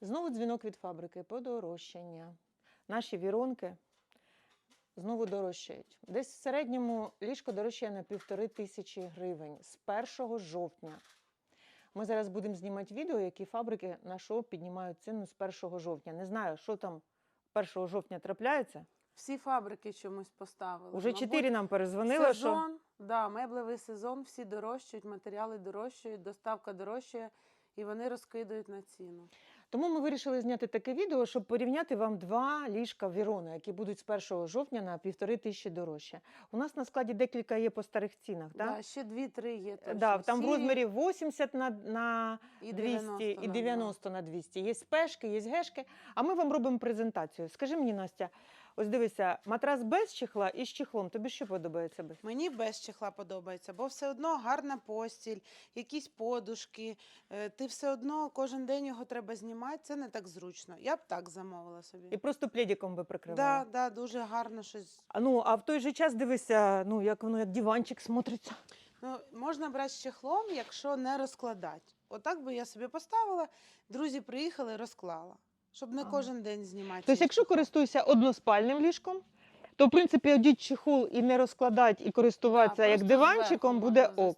Знову дзвінок від фабрики подорожчання. Наші віронки знову дорожчають. Десь в середньому ліжко дорожчає на півтори тисячі гривень з 1 жовтня. Ми зараз будемо знімати відео, які фабрики на що піднімають ціну з 1 жовтня. Не знаю, що там 1 жовтня трапляється. Всі фабрики чомусь поставили. Уже Мабуть, чотири нам перезвонили, що да, меблевий сезон, всі дорожчають, матеріали дорожчають, доставка дорожчає, і вони розкидують на ціну. Тому ми вирішили зняти таке відео, щоб порівняти вам два ліжка Вірона, які будуть з 1 жовтня на півтори тисячі дорожче. У нас на складі декілька є по старих цінах. Так? Да, ще дві-три є. Точно. Да, там в розмірі 80 на, на 200 і на 90 на 200. Є спешки, є гешки. А ми вам робимо презентацію. Скажи мені, Настя, ось дивися, матрас без чехла і з чехлом. Тобі що подобається без? Мені без чехла подобається, бо все одно гарна постіль, якісь подушки. е, Ти все одно кожен день його треба знімати. Це не так зручно. Я б так замовила собі. І просто плідіком би прикривали. Да, да, дуже гарно щось. А, ну, а в той же час дивися, ну, як воно як диванчик смотриться. Ну, можна брати з чехлом, якщо не розкладати. Отак би я собі поставила. Друзі приїхали, розклала. Щоб не Ага. кожен день знімати. Тобто, якщо чехол. користуєшся односпальним ліжком, то в принципі одіть чехол і не розкладати, і користуватися Да, як просто диванчиком зверху буде можна ок.